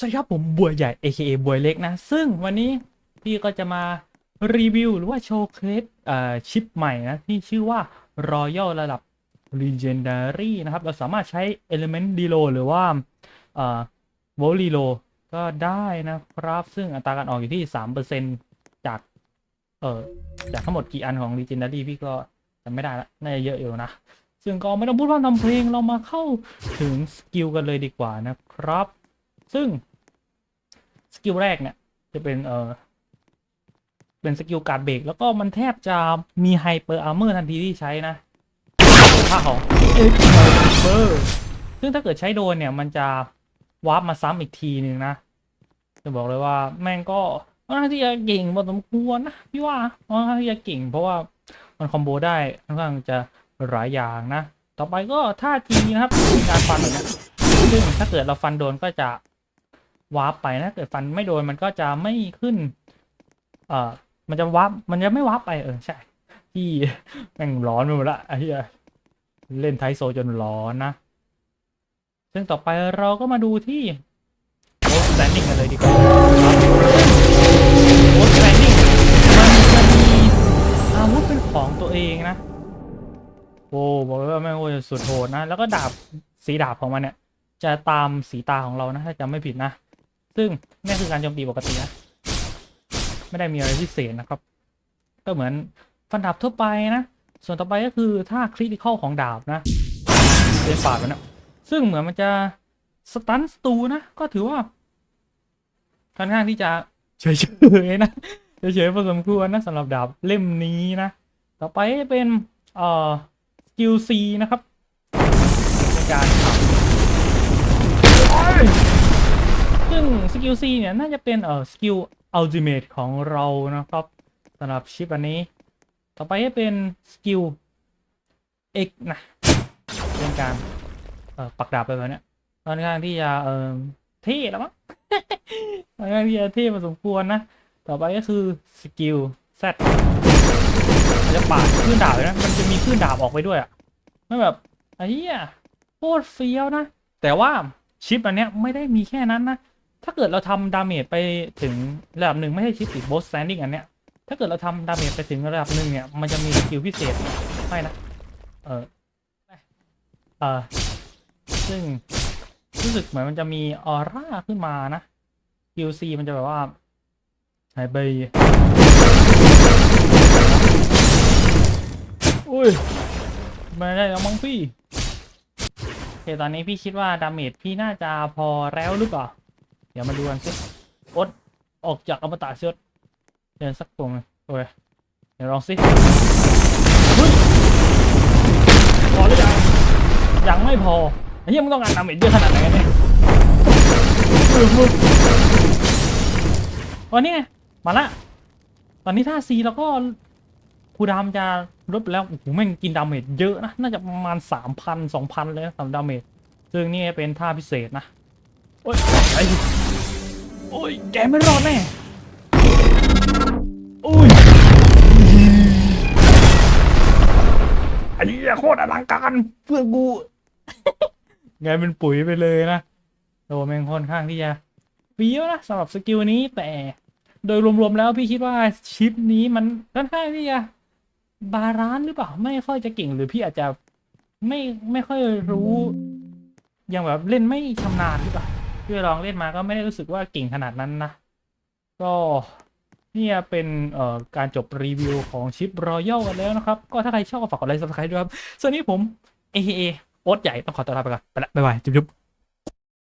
สวัสดีครับผมบัวใหญ่ AKA บัวเล็กนะ ซึ่งวันนี้พี่ก็จะมารีวิวหรือว่าโชว์เคล็ดเอ่อชิปใหม่นะ ที่ชื่อว่า Royal ระดับ Legendary นะครับ เราสามารถใช้ Element Reload หรือว่าเอ่อ Volt Reload ก็ได้นะครับ ซึ่งอัตราการออกอยู่ที่ 3%จาก เอ่อ จากทั้งหมดกี่อันของ Legendary พี่ก็จำไม่ได้ละน่าจะเยอะอยู่นะ ซึ่งก็ไม่ต้องพูดพร่ำทำเพลงเรามาเข้าถึงสกิลกันเลยดีกว่านะครับซึ่ง กิลแรกเนี่ยจะเป็นเออเป็นสกิลการเบรกแล้วก็มันแทบจะมีไฮเปอร์อาร์เมอร์ทันทีที่ใช้นะค่าของเอ็กไฮเปอร์ซึ่งถ้าเกิดใช้โดนเนี่ย มันจะวาร์ปมาซ้ำอีกทีหนึ่งนะ จะบอกเลยว่าแม่งก็ค่อนข้างที่จะเก่งพอสมควรนะพี่ว่าค่อนข้างที่จะเก่งเพราะว่ามันคอมโบได้ค่อนข้างจะหลายอย่างนะ ต่อไปก็ท่าทีนะครับการฟันแบบนี้ซึ่งถ้าเกิดเราฟันโดนก็จะ วาร์ปไปนะเกิดฟันไม่โดนมันก็จะไม่ขึ้น เอ่อ มันจะวาร์ปมันจะไม่วาร์ปไปเออใช่ที่แม่งร้อนไปหมดละไอ้เหี้ยเล่นไทโซจนร้อนนะซึ่งต่อไปเราก็มาดูที่โ s สแตนดิ้งกันเลยดีกว่าโ s สแตนดิ้งมันจะมีอาวุธเป็นของตัวเองนะโอ้บอกเลยว่าแม่งโอ้ยสุดโหดนะ แล้วก็ดาบสีดาบของมันเนี่ย จะตามสีตาของเรานะ ถ้าจำไม่ผิดนะ ซึ่งนี่คือการโจมตีปกตินะ ไม่ได้มีอะไรพิเศษนะครับ ก็เหมือนฟันดาบทั่วไปนะ ส่วนต่อไปก็คือถ้าคริติคอลของดาบนะเป็นปาดมันนะซึ่งเหมือนมันจะสตันสตูนะ ก็ถือว่าค่อนข้างที่จะเฉยๆนะเฉยๆพอสมควรนะสำหรับดาบเล่มนี้นะ ต่อไปเป็นเอ่อสกิลซีนะครับในการ สกิล C เนี่ย น่าจะเป็นเอ่อสกิลอัลติเมทของเรานะครับสำหรับชิปอันนี้ ต่อไปจะเป็นสกิล X นะเป็นการเอ่อปักดาบไปแบบเนี้ยค่อนข้างที่จะเอ่อเท่แล้วมั้งค่อนข้างที่จะเท่พอสมควรนะ ต่อไปก็คือสกิล Z มันจะปาดคลื่นดาบเลยนะมันจะมีคลื่นดาบออกไปด้วยอะไม่แบบไอ้เหี้ยโคตรเฟี้ยวนะ แต่ว่าชิปอันเนี้ยไม่ได้มีแค่นั้นนะ ถ้าเกิดเราทำดาเมจไปถึงระดับหนึ่งไม่ใช่ชิปติดบอสแซนดิ้งอันเนี้ย ถ้าเกิดเราทำดาเมจไปถึงระดับหนึ่งเนี่ย มันจะมีสกิลพิเศษให้นะ เออเออซึ่งรู้สึกเหมือนมันจะมีออร่าขึ้นมานะสกิลซีมันจะแบบว่าไฮเบย์อุ้ยไม่ได้แล้วมั้งพี่โอเคตอนนี้พี่คิดว่าดาเมจพี่น่าจะพอแล้วหรือเปล่า ดี๋ยวมาดูกันสิอดออกจากอมตะเชิดเดินสักตรงโอเคเดี๋ยวลองสิพอหรือยังยังไม่พอไอ้เหี้ยมึงต้องการดาเมจเยอะขนาดไหนกันเนี่ยวันนี้ไงมาละตอนนี้ท่าซีแล้วก็คูดามจะลดไปแล้วโอ้โหแม่งกินดาเมจเยอะนะน่าจะประมาณสามพันสองพันเลยสำหรับดาเมจซึ่งนี่เป็นท่าพิเศษนะโอ้ยไอ้ โอ้ยแกไม่รอดแน่โอ้ยอันนี้โคตรอลังการเพื่อนกูไงเป็นปุ๋ยไปเลยนะโดแมงค่อนข้างที่จะเฟี้ยวนะสำหรับสกิลนี้แต่โดยรวมๆแล้วพี่คิดว่าชิปนี้มันค่อนข้างที่จะบาลานซ์หรือเปล่า ไม่ค่อยจะเก่งหรือพี่อาจจะไม่ไม่ค่อยรู้ อยังแบบเล่นไม่ชำนาญหรือเปล่า ที่ลองเล่นมาก็ไม่ได้รู้สึกว่าเก่งขนาดนั้นนะ ก็นี่เป็นเอ่อการจบรีวิวของชิปรอยัลกันแล้วนะครับ ก็ถ้าใครชอบก็ฝากกดไลค์ซับสไครต์ด้วยครับ ส่วนนี้ผม AKA โอ๊ตใหญ่ต้องขอตัวลาไปก่อนไปละบ๊ายบาย จุ๊บ